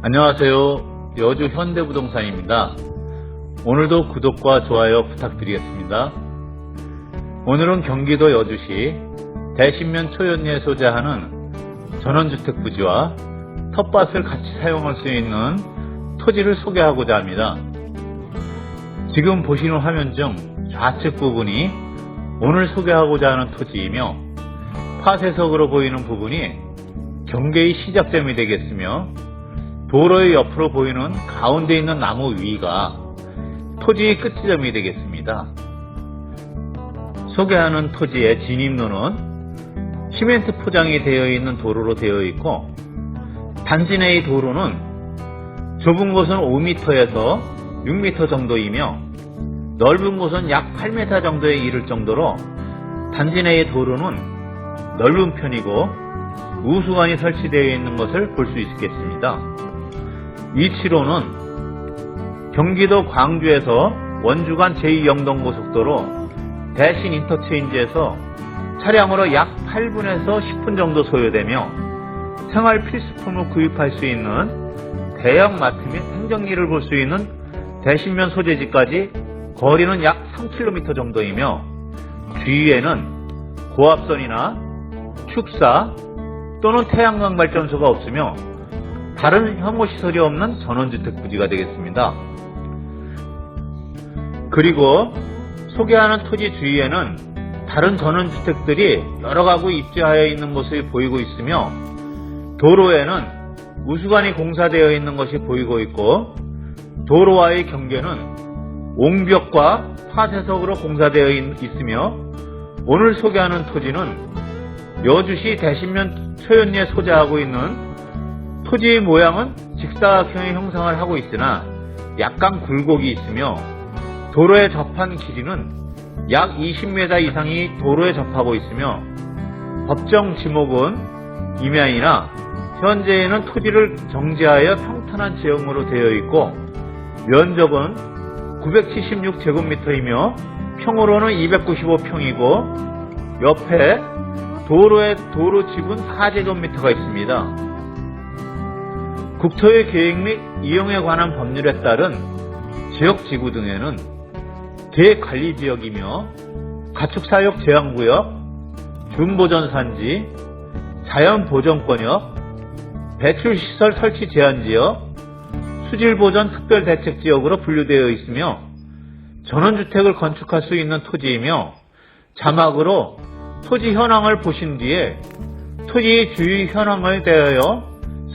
안녕하세요. 여주 현대부동산입니다. 오늘도 구독과 좋아요 부탁드리겠습니다. 오늘은 경기도 여주시 대신면 초연리에 소재하는 전원주택 부지와 텃밭을 같이 사용할 수 있는 토지를 소개하고자 합니다. 지금 보시는 화면 중 좌측 부분이 오늘 소개하고자 하는 토지이며 파쇄석으로 보이는 부분이 경계의 시작점이 되겠으며 도로의 옆으로 보이는 가운데 있는 나무 위가 토지의 끝지점이 되겠습니다. 소개하는 토지의 진입로는 시멘트 포장이 되어 있는 도로로 되어 있고 단지 내의 도로는 좁은 곳은 5m에서 6m 정도이며 넓은 곳은 약 8m 정도에 이를 정도로 단지 내의 도로는 넓은 편이고 우수관이 설치되어 있는 것을 볼 수 있겠습니다. 위치로는 경기도 광주에서 원주간 제2영동고속도로 대신 인터체인지에서 차량으로 약 8분에서 10분 정도 소요되며 생활 필수품을 구입할 수 있는 대형 마트 및 행정리를 볼 수 있는 대신면 소재지까지 거리는 약 3km 정도이며 주위에는 고압선이나 축사 또는 태양광 발전소가 없으며 다른 혐오시설이 없는 전원주택 부지가 되겠습니다. 그리고 소개하는 토지 주위에는 다른 전원주택들이 여러 가구 입지하여 있는 모습이 보이고 있으며 도로에는 우수관이 공사되어 있는 것이 보이고 있고 도로와의 경계는 옹벽과 파쇄석으로 공사되어 있- 있으며 오늘 소개하는 토지는 여주시 대신면 초연리에 소재하고 있는 토지의 모양은 직사각형의 형상을 하고 있으나 약간 굴곡이 있으며 도로에 접한 길이는 약 20m 이상이 도로에 접하고 있으며 법정 지목은 임야이나 현재에는 토지를 정지하여 평탄한 지형으로 되어 있고 면적은 976제곱미터이며 평으로는 295평이고 옆에 도로에 도로 지분 4제곱미터가 있습니다. 국토의 계획 및 이용에 관한 법률에 따른 지역 지구 등에는 계획관리 지역이며 가축사육 제한구역, 준보전산지, 자연보전권역, 배출시설 설치 제한지역, 수질보전 특별대책지역으로 분류되어 있으며 전원주택을 건축할 수 있는 토지이며 자막으로 토지 현황을 보신 뒤에 토지의 주의 현황을 대하여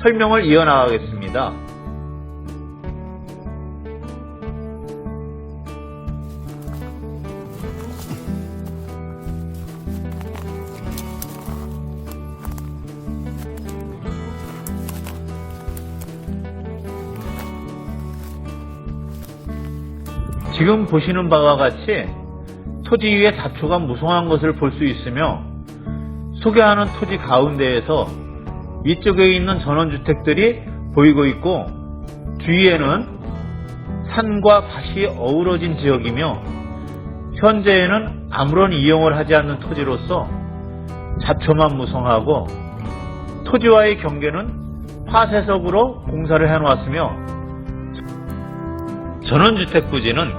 설명을 이어나가겠습니다. 지금 보시는 바와 같이 토지 위에 다초가 무성한 것을 볼 수 있으며 소개하는 토지 가운데에서 위쪽에 있는 전원주택들이 보이고 있고 주위에는 산과 밭이 어우러진 지역이며 현재에는 아무런 이용을 하지 않는 토지로서 잡초만 무성하고 토지와의 경계는 파쇄석으로 공사를 해놓았으며 전원주택 부지는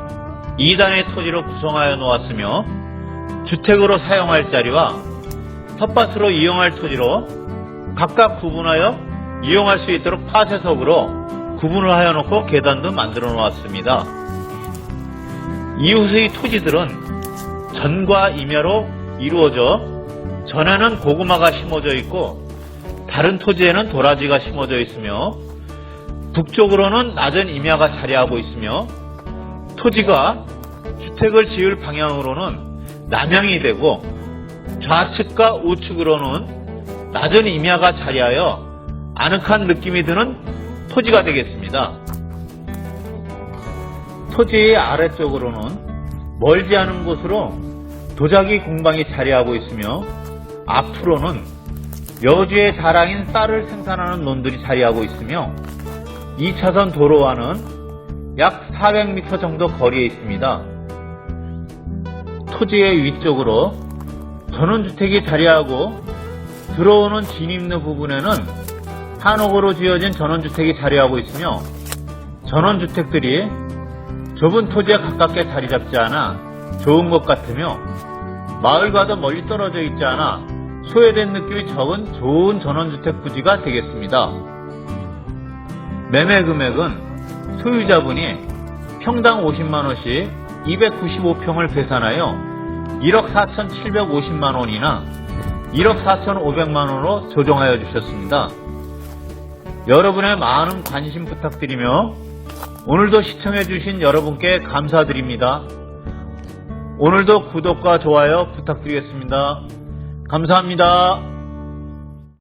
2단의 토지로 구성하여 놓았으며 주택으로 사용할 자리와 텃밭으로 이용할 토지로 각각 구분하여 이용할 수 있도록 파쇄석으로 구분을 하여 놓고 계단도 만들어 놓았습니다. 이웃의 토지들은 전과 임야로 이루어져 전에는 고구마가 심어져 있고 다른 토지에는 도라지가 심어져 있으며 북쪽으로는 낮은 임야가 자리하고 있으며 토지가 주택을 지을 방향으로는 남향이 되고 좌측과 우측으로는 낮은 임야가 자리하여 아늑한 느낌이 드는 토지가 되겠습니다. 토지의 아래쪽으로는 멀지 않은 곳으로 도자기 공방이 자리하고 있으며 앞으로는 여주의 자랑인 쌀을 생산하는 논들이 자리하고 있으며 2차선 도로와는 약 400m 정도 거리에 있습니다. 토지의 위쪽으로 전원주택이 자리하고 들어오는 진입로 부분에는 한옥으로 지어진 전원주택이 자리하고 있으며 전원주택들이 좁은 토지에 가깝게 자리 잡지 않아 좋은 것 같으며 마을과도 멀리 떨어져 있지 않아 소외된 느낌이 적은 좋은 전원주택 부지가 되겠습니다. 매매 금액은 소유자분이 평당 50만원씩 295평을 계산하여 1억 4,750만원이나 1억 4,500만 원으로 조정하여 주셨습니다. 여러분의 많은 관심 부탁드리며 오늘도 시청해주신 여러분께 감사드립니다. 오늘도 구독과 좋아요 부탁드리겠습니다. 감사합니다.